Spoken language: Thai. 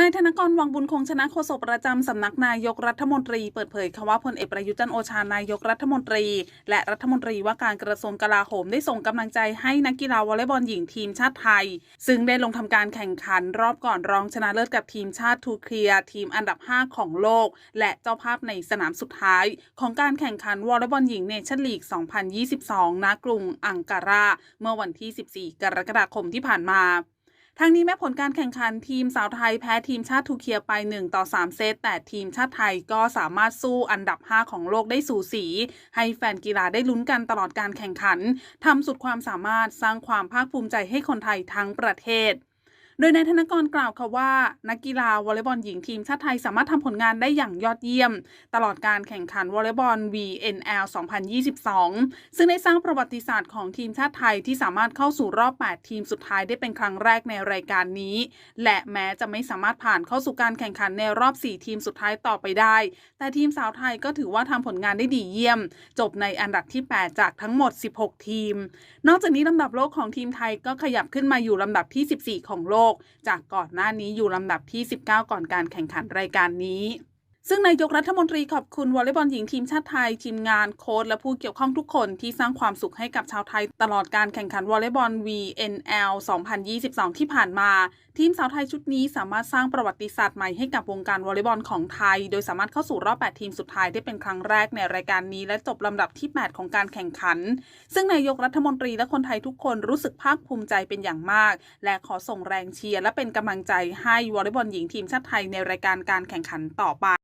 นายธนกรวังบุญคงชนะโฆษกประจำสำนักนายกรัฐมนตรีเปิดเผยค่ะว่าพลเอกประยุจันโอชานายกรัฐมนตรี และรัฐมนตรีว่าการกระทรวงกลาโหมได้ส่งกำลังใจให้นักกีฬาวอลเลย์บอลหญิงทีมชาติไทย ซึ่งได้ลงทำการแข่งขันรอบก่อนรองชนะเลิศกับทีมชาติทูเคลียทีมอันดับ 5 ของโลก และเจ้าภาพในสนามสุดท้าย ของการแข่งขันวอลเลย์บอลหญิงเนชั่นลีก 2022 ณ กรุงอังการาเมื่อวันที่ 14 กรกฎาคมที่ผ่านมา ทางนี้แม้ผลการแข่งขันทีมสาวไทยแพ้ทีมชาติทูเคียไป 1 ต่อ 3 เซต แต่ทีมชาติไทยก็สามารถสู้อันดับ 5 ของโลกได้สูสี ให้แฟนกีฬาได้ลุ้นกันตลอดการแข่งขันทำสุดความสามารถสร้างความภาคภูมิใจให้คนไทยทั้งประเทศ โดยนายธนกรกล่าวค่ะว่า นักกีฬาวอลเลย์บอลหญิงทีมชาติไทยสามารถทำผลงานได้อย่างยอดเยี่ยม ตลอดการแข่งขันวอลเลย์บอล VNL 2022 ซึ่งได้สร้างประวัติศาสตร์ของทีมชาติไทยที่สามารถเข้าสู่รอบ 8 ทีมสุดท้ายได้เป็นครั้งแรกในรายการนี้ และแม้จะไม่สามารถผ่านเข้าสู่การแข่งขันในรอบ 4 ทีมสุดท้ายต่อไปได้ แต่ทีมสาวไทยก็ถือว่าทำผลงานได้ดีเยี่ยม จบในอันดับที่ 8 จากทั้งหมด 16 ทีม นอกจากนี้ลำดับโลกของทีมไทยก็ขยับขึ้นมาอยู่ลำดับที่ 14 ของโลกก จากก่อนหน้านี้อยู่ลำดับที่ 19 ก่อนการแข่งขันรายการนี้ ซึ่งนายกรัฐมนตรีขอบคุณวอลเลย์บอลหญิงทีมชาติไทยทีมงานโค้ชและผู้เกี่ยวข้องทุกคนที่สร้างความสุขให้กับชาวไทย ตลอดการแข่งขันวอลเลย์บอล VNL 2022 ที่ผ่านมา ทีมสาวไทยชุดนี้สามารถสร้างประวัติศาสตร์ใหม่ให้กับวงการวอลเลย์บอลของไทย โดยสามารถเข้าสู่รอบ 8 ทีมสุดท้ายได้เป็นครั้งแรกในรายการนี้ และจบลำดับที่ 8 ของการแข่งขัน ซึ่งนายกรัฐมนตรีและคนไทยทุกคนรู้สึกภาคภูมิใจเป็นอย่างมาก และขอส่งแรงเชียร์และเป็นกำลังใจให้วอลเลย์บอลหญิงทีมชาติไทยในรายการการแข่งขันต่อไป